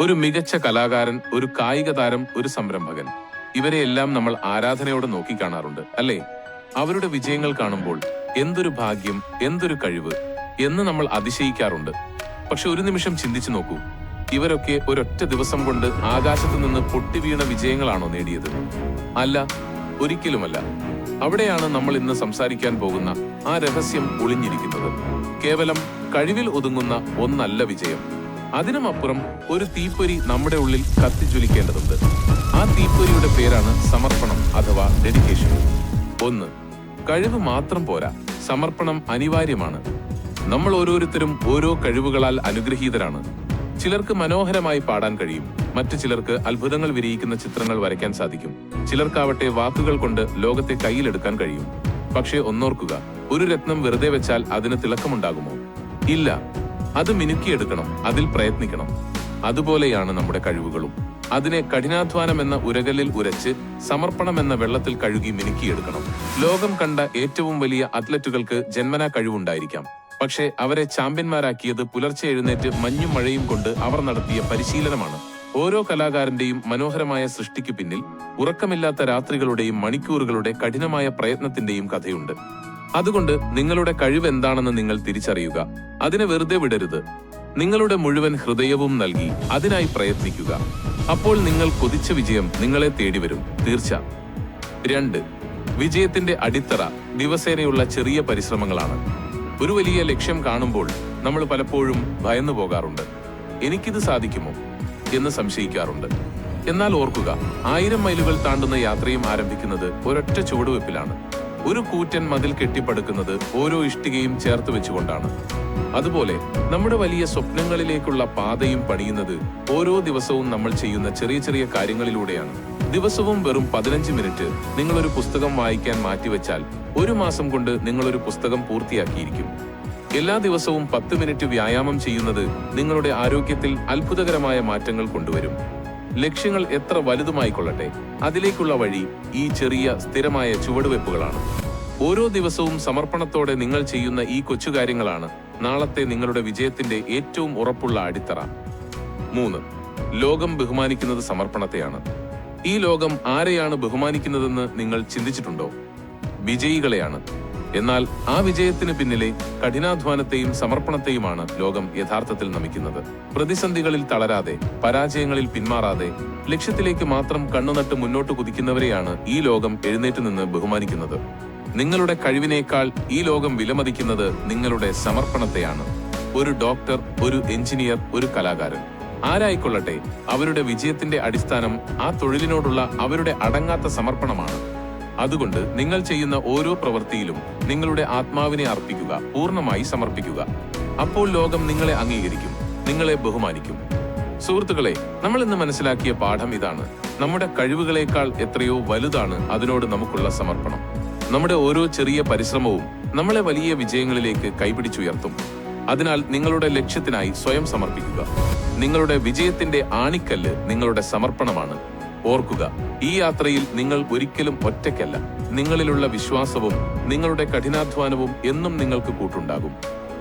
ഒരു മികച്ച കലാകാരൻ ഒരു കായിക താരം ഒരു സംരംഭകൻ. ഇവരെയെല്ലാം നമ്മൾ ആരാധനയോടെ നോക്കിക്കാണാറുണ്ട് അല്ലേ? അവരുടെ വിജയങ്ങൾ കാണുമ്പോൾ എന്തൊരു ഭാഗ്യം എന്തൊരു കഴിവ് എന്ന് നമ്മൾ അതിശയിക്കാറുണ്ട്. പക്ഷെ ഒരു നിമിഷം ചിന്തിച്ചു നോക്കൂ. ഇവരൊക്കെ ഒരൊറ്റ ദിവസം കൊണ്ട് ആകാശത്ത് നിന്ന് പൊട്ടി വീണ വിജയങ്ങളാണോ നേടിയത്? അല്ല ഒരിക്കലുമല്ല. അവിടെയാണ് നമ്മൾ ഇന്ന് സംസാരിക്കാൻ പോകുന്ന ആ രഹസ്യം ഒളിഞ്ഞിരിക്കുന്നത്. കേവലം കഴിവിൽ ഒതുങ്ങുന്ന ഒന്നല്ല വിജയം. അതിനുമപ്പുറം ഒരു തീപ്പൊരി നമ്മുടെ ഉള്ളിൽ കത്തിജ്വലിക്കേണ്ടതുണ്ട്. ആ തീപ്പൊരിയുടെ പേരാണ് സമർപ്പണം അഥവാ ഡെഡിക്കേഷൻ ഒന്ന് കഴിവ് മാത്രം പോരാ. സമർപ്പണം അനിവാര്യമാണ്. നമ്മൾ ഓരോരുത്തരും ഓരോ കഴിവുകളാൽ അനുഗ്രഹീതരാണ്. ചിലർക്ക് മനോഹരമായി പാടാൻ കഴിയും. മറ്റു ചിലർക്ക് അത്ഭുതങ്ങൾ വിരിയിക്കുന്ന ചിത്രങ്ങൾ വരയ്ക്കാൻ സാധിക്കും. ചിലർക്കാവട്ടെ വാക്കുകൾ കൊണ്ട് ലോകത്തെ കയ്യിലെടുക്കാൻ കഴിയും. പക്ഷേ ഒന്നോർക്കുക ഒരു രത്നം വെറുതെ വെച്ചാൽ അതിന് തിളക്കമുണ്ടാകുമോ? ഇല്ല. അത് മിനുക്കിയെടുക്കണം അതിൽ പ്രയത്നിക്കണം. അതുപോലെയാണ് നമ്മുടെ കഴിവുകളും. അതിനെ കഠിനാധ്വാനം എന്ന ഉരകലിൽ ഉരച്ച് സമർപ്പണം എന്ന വെള്ളത്തിൽ കഴുകി മിനുക്കിയെടുക്കണം. ലോകം കണ്ട ഏറ്റവും വലിയ അത്ലറ്റുകൾക്ക് ജന്മനാ കഴിവുണ്ടായിരിക്കാം. പക്ഷേ അവരെ ചാമ്പ്യന്മാരാക്കിയത് പുലർച്ചെ എഴുന്നേറ്റ് മഞ്ഞും മഴയും കൊണ്ട് അവർ നടത്തിയ പരിശീലനമാണ്. ഓരോ കലാകാരന്റെയും മനോഹരമായ സൃഷ്ടിക്ക് പിന്നിൽ ഉറക്കമില്ലാത്ത രാത്രികളുടെയും മണിക്കൂറുകളുടെ കഠിനമായ പ്രയത്നത്തിന്റെയും കഥയുണ്ട്. അതുകൊണ്ട് നിങ്ങളുടെ കഴിവ് എന്താണെന്ന് നിങ്ങൾ തിരിച്ചറിയുക. അതിനെ വെറുതെ വിടരുത്. നിങ്ങളുടെ മുഴുവൻ ഹൃദയവും നൽകി അതിനായി പ്രയത്നിക്കുക. അപ്പോൾ നിങ്ങൾ കൊതിച്ച വിജയം നിങ്ങളെ തേടി വരും തീർച്ച. രണ്ട്. വിജയത്തിന്റെ അടിത്തറ ദിവസേനയുള്ള ചെറിയ പരിശ്രമങ്ങളാണ്. ഒരു വലിയ ലക്ഷ്യം കാണുമ്പോൾ നമ്മൾ പലപ്പോഴും ഭയന്നു പോകാറുണ്ട്. എനിക്കിത് സാധിക്കുമോ? എന്ന് സംശയിക്കാറുണ്ട്. എന്നാൽ ഓർക്കുക ആയിരം മൈലുകൾ താണ്ടുന്ന യാത്രയും ആരംഭിക്കുന്നത് ഒരൊറ്റ ചുവടുവെപ്പിലാണ്. ഒരു കൂറ്റൻ മതിൽ കെട്ടിപ്പടുക്കുന്നത് ഓരോ ഇഷ്ടികയും ചേർത്ത് വെച്ചുകൊണ്ടാണ്. അതുപോലെ നമ്മുടെ വലിയ സ്വപ്നങ്ങളിലേക്കുള്ള പാതയും പണിയുന്നത് ഓരോ ദിവസവും നമ്മൾ ചെയ്യുന്ന ചെറിയ ചെറിയ കാര്യങ്ങളിലൂടെയാണ്. ദിവസവും വെറും പതിനഞ്ച് മിനിറ്റ് നിങ്ങൾ ഒരു പുസ്തകം വായിക്കാൻ മാറ്റിവെച്ചാൽ ഒരു മാസം കൊണ്ട് നിങ്ങൾ ഒരു പുസ്തകം പൂർത്തിയാക്കിയിരിക്കും. എല്ലാ ദിവസവും പത്ത് മിനിറ്റ് വ്യായാമം ചെയ്യുന്നത് നിങ്ങളുടെ ആരോഗ്യത്തിൽ അത്ഭുതകരമായ മാറ്റങ്ങൾ കൊണ്ടുവരും. ലക്ഷ്യങ്ങൾ എത്ര വലുതുമായിക്കൊള്ളട്ടെ അതിലേക്കുള്ള വഴി ഈ ചെറിയ സ്ഥിരമായ ചുവടുവെപ്പുകളാണ് ഓരോ ദിവസവും സമർപ്പണത്തോടെ നിങ്ങൾ ചെയ്യുന്ന ഈ കൊച്ചുകാര്യങ്ങളാണ് നാളത്തെ നിങ്ങളുടെ വിജയത്തിന്റെ ഏറ്റവും ഉറപ്പുള്ള അടിത്തറ. മൂന്ന് ലോകം ബഹുമാനിക്കുന്നത് സമർപ്പണത്തെയാണ്. ഈ ലോകം ആരെയാണ് ബഹുമാനിക്കുന്നതെന്ന് നിങ്ങൾ ചിന്തിച്ചിട്ടുണ്ടോ? വിജയികളെയാണ്. എന്നാൽ ആ വിജയത്തിന് പിന്നിലെ കഠിനാധ്വാനത്തെയും സമർപ്പണത്തെയുമാണ് ലോകം യഥാർത്ഥത്തിൽ നമിക്കുന്നത്. പ്രതിസന്ധികളിൽ തളരാതെ പരാജയങ്ങളിൽ പിന്മാറാതെ ലക്ഷ്യത്തിലേക്ക് മാത്രം കണ്ണുനട്ട് മുന്നോട്ട് കുതിക്കുന്നവരെയാണ് ഈ ലോകം എഴുന്നേറ്റ് നിന്ന് ബഹുമാനിക്കുന്നത്. നിങ്ങളുടെ കഴിവിനേക്കാൾ ഈ ലോകം വിലമതിക്കുന്നത് നിങ്ങളുടെ സമർപ്പണത്തെയാണ്. ഒരു ഡോക്ടർ ഒരു എഞ്ചിനീയർ ഒരു കലാകാരൻ. ആരായിക്കൊള്ളട്ടെ അവരുടെ വിജയത്തിന്റെ അടിസ്ഥാനം ആ തൊഴിലിനോടുള്ള അവരുടെ അടങ്ങാത്ത സമർപ്പണമാണ്. അതുകൊണ്ട് നിങ്ങൾ ചെയ്യുന്ന ഓരോ പ്രവൃത്തിയിലും നിങ്ങളുടെ ആത്മാവിനെ അർപ്പിക്കുക പൂർണമായി സമർപ്പിക്കുക. അപ്പോൾ ലോകം നിങ്ങളെ അംഗീകരിക്കും നിങ്ങളെ ബഹുമാനിക്കും. സുഹൃത്തുക്കളെ നമ്മൾ ഇന്ന് മനസ്സിലാക്കിയ പാഠം ഇതാണ്. നമ്മുടെ കഴിവുകളേക്കാൾ എത്രയോ വലുതാണ് അതിനോട് നമുക്കുള്ള സമർപ്പണം. നമ്മുടെ ഓരോ ചെറിയ പരിശ്രമവും നമ്മളെ വലിയ വിജയങ്ങളിലേക്ക് കൈപിടിച്ചുയർത്തും. അതിനാൽ നിങ്ങളുടെ ലക്ഷ്യത്തിനായി സ്വയം സമർപ്പിക്കുക. നിങ്ങളുടെ വിജയത്തിന്റെ ആണിക്കല്ല് നിങ്ങളുടെ സമർപ്പണമാണ്. ഓർക്കുക ഈ യാത്രയിൽ നിങ്ങൾ ഒരിക്കലും ഒറ്റയ്ക്കല്ല. നിങ്ങളിലുള്ള വിശ്വാസവും നിങ്ങളുടെ കഠിനാധ്വാനവും എന്നും നിങ്ങൾക്ക് കൂട്ടുണ്ടാകും.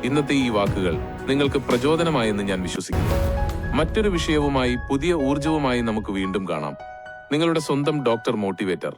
ഇന്നത്തെ ഈ വാക്കുകൾ നിങ്ങൾക്ക് പ്രചോദനമായെന്ന് ഞാൻ വിശ്വസിക്കുന്നു. മറ്റൊരു വിഷയവുമായി പുതിയ ഊർജവുമായി നമുക്ക് വീണ്ടും കാണാം. നിങ്ങളുടെ സ്വന്തം ഡോക്ടർ മോട്ടിവേറ്റർ.